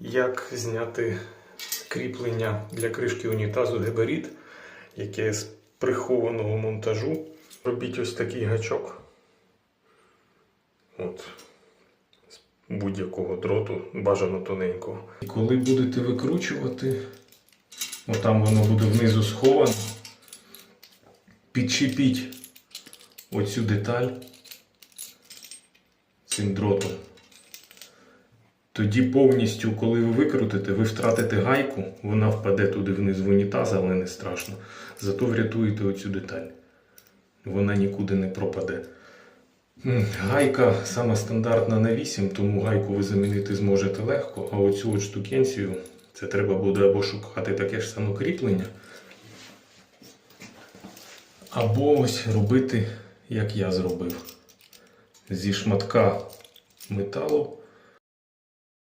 Як зняти кріплення для кришки унітазу габарит, яке з прихованого монтажу. Робіть ось такий гачок. От. З будь-якого дроту, бажано тоненького. І коли будете викручувати, отам воно буде внизу сховано, підчепіть оцю деталь цим дротом. Тоді повністю, коли ви викрутите, ви втратите гайку, вона впаде туди вниз в унітаз, але не страшно. Зато врятуєте оцю деталь. Вона нікуди не пропаде. Гайка саме стандартна на 8, тому гайку ви замінити зможете легко, а оцю от штукенцію це треба буде або шукати таке ж саме кріплення, або ось робити, як я зробив. Зі шматка металу